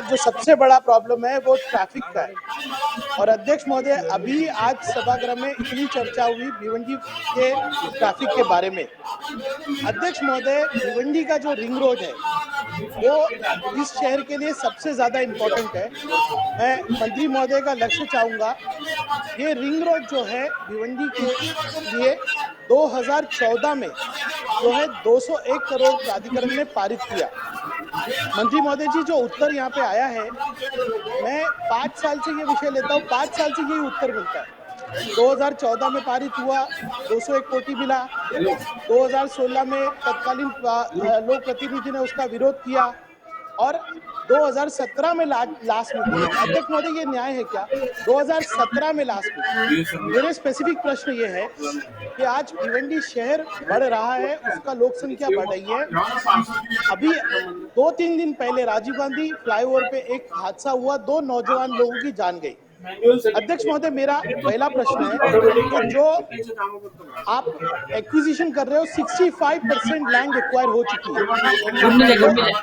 जो सबसे बड़ा प्रॉब्लम है वो ट्रैफ़िक का है। और अध्यक्ष महोदय, अभी आज सभागृह में इतनी चर्चा हुई भिवंडी के ट्रैफ़िक के बारे में। अध्यक्ष महोदय, भिवंडी का जो रिंग रोड है, वो इस शहर के लिए सबसे ज़्यादा इम्पोर्टेंट है। मैं मंत्री महोदय का लक्ष्य चाहूँगा, ये रिंग रोड जो है भिवंडी के लिए 2014 में जो है 201 करोड़ प्राधिकरण ने पारित किया। मंत्री महोदय जी, जो उत्तर यहाँ पे आया है, मैं पाँच साल से ये विषय लेता हूँ, पाँच साल से यही उत्तर मिलता है। 2014 में पारित हुआ 201 कोटी मिला। 2016 में तत्कालीन लोक प्रतिनिधि ने उसका विरोध किया। और 2017 में ला, लास्ट में अध्यक्ष महोदय ये न्याय है क्या? 2017 में लास्ट में मेरे स्पेसिफिक प्रश्न ये है कि आज भिवंडी शहर बढ़ रहा है उसका लोक संख्या बढ़ रही है। अभी दो तीन दिन पहले राजीव गांधी फ्लाईओवर पे एक हादसा हुआ दो नौजवान लोगों की जान गई। अध्यक्ष महोदय मेरा पहला प्रश्न है कि जो आप एक्विजिशन कर रहे हो 65 परसेंट लैंड एक्वायर हो चुकी है।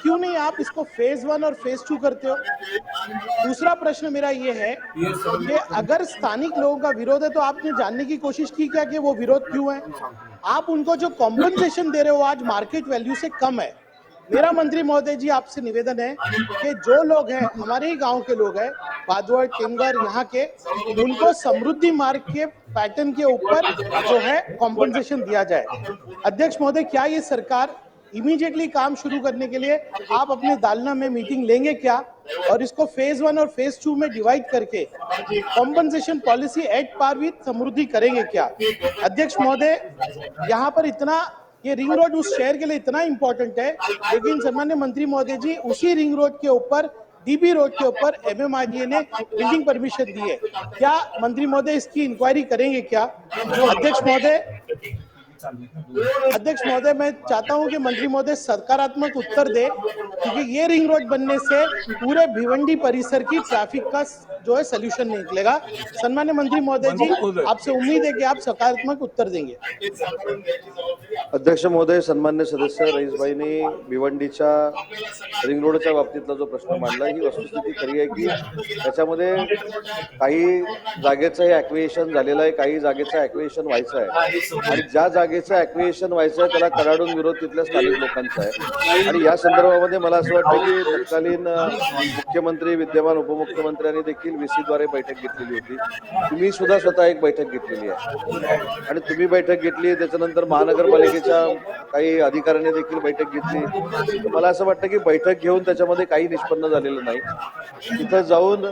क्यों नहीं आप इसको फ़ेज़ वन और फ़ेज़ टू करते हो? दूसरा प्रश्न मेरा ये है कि अगर स्थानिक लोगों का विरोध है तो आपने जानने की कोशिश की क्या कि वो विरोध क्यों है? आप उनको जो कॉम्पनसेशन दे रहे हो आज मार्केट वैल्यू से कम है। मेरा मंत्री महोदय जी आपसे निवेदन है कि जो लोग हैं हमारे ही गाँव के लोग हैं बादवड़ टिंगर यहाँ के, उनको समृद्धि मार्ग के पैटर्न के ऊपर जो है कॉम्पनसेशन दिया जाए। अध्यक्ष महोदय, क्या ये सरकार इमीडिएटली काम शुरू करने के लिए आप अपने दालना में मीटिंग लेंगे क्या? और इसको फ़ेज़ वन और फ़ेज़ टू में डिवाइड करके compensation policy at par with Samruddhi करेंगे क्या? अध्यक्ष महोदय, यहाँ पर इतना, ये रिंग रोड उस शहर के लिए इतना इंपॉर्टेंट है। लेकिन सम्मान्य मंत्री महोदय जी उसी रिंग रोड के ऊपर डीबी रोड के ऊपर एमएमआरडीए ने बिल्डिंग परमिशन दी है। क्या मंत्री महोदय इसकी इंक्वायरी करेंगे क्या? अध्यक्ष महोदय अध्यक्ष महोदय मैं चाहता हूँ कि मंत्री महोदय सकारात्मक उत्तर दे क्योंकि ये रिंग रोड बनने से पूरे भिवंडी परिसर की ट्रैफ़िक का जो है सोल्यूशन निकलेगा। सन्मान्य मंत्री महोदय जी आपसे उम्मीद है कि आप सकारात्मक उत्तर देंगे। अध्यक्ष महोदय सन्मान्य सदस्य रईसबाईंनी भिवंडीच्या रिंग रोडच्या बाबतीतला जो प्रश्न मांडला ही वस्तुस्थिती खरी आहे की त्याच्यामध्ये काही जागेचं हे ऍक्विएशन झालेलं आहे काही जागेचं ऍक्विएशन व्हायचं आहे. आणि ज्या जागेचं ऍक्विएशन व्हायचं आहे त्याला कराडून विरोध तिथल्या स्थानिक लोकांचा आहे. आणि या संदर्भामध्ये मला असं वाटतं की तत्कालीन मुख्यमंत्री विद्यमान उपमुख्यमंत्र्यांनी देखील VC द्वारे बैठक घेतलेली होती. तुम्ही सुद्धा स्वतः एक बैठक घेतलेली आहे. आणि तुम्ही बैठक घेतली त्याच्यानंतर महानगरपालिकेच्या काही अधिकाऱ्यांनी देखील बैठक घेतली. मला असं वाटतं की बैठक घेऊन त्याच्यामध्ये काही निष्पन्न झालेलं नाही. तिथं जाऊन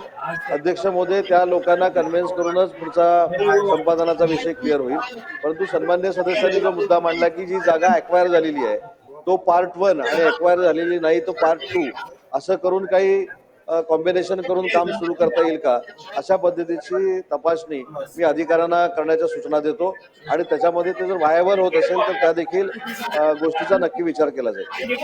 अध्यक्ष मोदी त्या लोकांना कन्व्हिन्स करूनच पुढचा संपादनाचा विषय क्लिअर होईल. परंतु सन्मान्य सदस्यांनी जो मुद्दा मांडला की जी जागा अक्वायर झालेली आहे तो पार्ट वन आणि अक्वायर झालेली नाही तो पार्ट टू असं करून काही कॉम्बिनेशन करून काम सुरू करता येईल का? अशा पद्धतीची तपासणी मी अधिकाऱ्यांना करण्याच्या सूचना देतो. आणि त्याच्यामध्ये ते जर व्हायबल होत असेल तर त्या देखील गोष्टीचा नक्की विचार केला जाईल.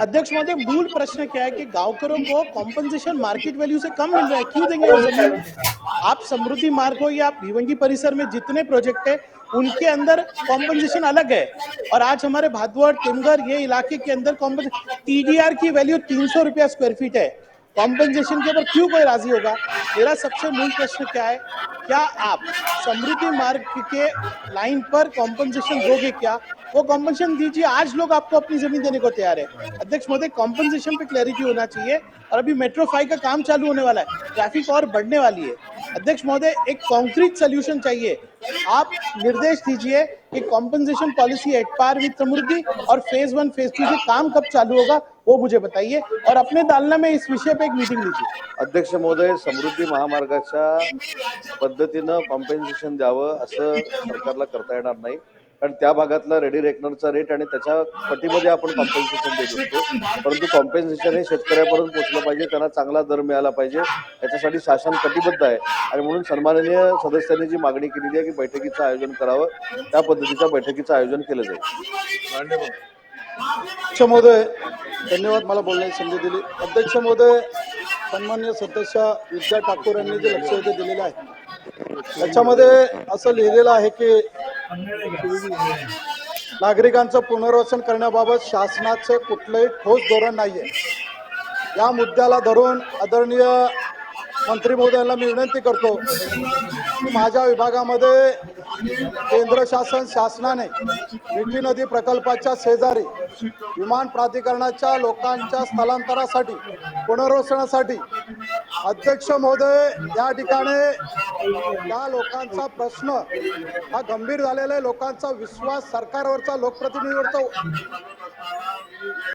अध्यक्ष महोदय मूल प्रश्न क्या है कि गांवकरों को कॉम्पनसेशन मार्केट वैल्यू से कम मिल रहा है? क्यों देंगे आप समृद्धि मार्ग हो या भिवंडी परिसर में जितने प्रोजेक्ट है उनके अंदर कॉम्पनसेशन अलग है। और आज हमारे भादवड़ टिमगर ये इलाके के अंदर टीडीआर की वैल्यू तीन सौ रुपया स्क्वायर फीट है। कॉम्पनसेशन के ऊपर क्यों कोई राज़ी होगा? मेरा सबसे मूल प्रश्न क्या है? क्या आप समृद्धि मार्ग के लाइन पर कॉम्पनसेशन दोगे क्या? वो कॉम्पनसेशन दीजिए। आज लोग आपको अपनी ज़मीन देने को तैयार है। अध्यक्ष महोदय कॉम्पनसेशन पे क्लैरिटी होना चाहिए। और अभी मेट्रो फाइव का काम चालू होने वाला है। ट्रैफ़िक और बढ़ने वाली है। अध्यक्ष महोदय, एक कॉन्क्रीट सोल्यूशन चाहिए। आप निर्देश दीजिए कि compensation policy at par with Samruddhi और फ़ेज़ वन फ़ेज़ टू से काम कब चालू होगा? वो मुझे बताइए और अपने दालना में इस विषय पे एक मीटिंग लीजिए। अध्यक्ष महोदय समृद्धी महामार्गाच्या पद्धतीनं कॉम्पेन्सेशन द्यावं असं सरकारला करता येणार नाही. कारण त्या भागातला रेडी रेकनरचा रेट आणि त्याच्या पटीमध्ये आपण कॉम्पेन्सेशन देत असतो. परंतु कॉम्पेन्सेशन हे शेतकऱ्यापर्यंत पोहोचलं पाहिजे त्यांना चांगला दर मिळाला पाहिजे. याच्यासाठी शासन कटिबद्ध आहे. आणि म्हणून सन्माननीय सदस्यांनी जी मागणी केलेली आहे की बैठकीचं आयोजन करावं त्या पद्धतीच्या बैठकीचं आयोजन केलं जाईल. अध्यक्ष महोदय धन्यवाद मला बोलण्याची संधी दिली. अध्यक्ष महोदय सन्मान्य सदस्य विद्या ठाकूर यांनी जे लक्ष इथे दिलेलं आहे त्याच्यामध्ये असं लिहिलेलं आहे की नागरिकांचं पुनर्वसन करण्याबाबत शासनाचं कुठलंही ठोस धोरण नाही आहे या मुद्द्याला धरून आदरणीय मंत्री महोदयांना मी विनंती करतो की माझ्या विभागामध्ये केंद्र शासन शासनाने मिठी नदी प्रकल्पाच्या शेजारी विमान प्राधिकरणाच्या लोकांच्या स्थलांतरासाठी पुनर्वसनासाठी अध्यक्ष महोदय या ठिकाणी या लोकांचा प्रश्न हा गंभीर झालेला आहे. लोकांचा विश्वास सरकारवरचा लोकप्रतिनिधीवरचा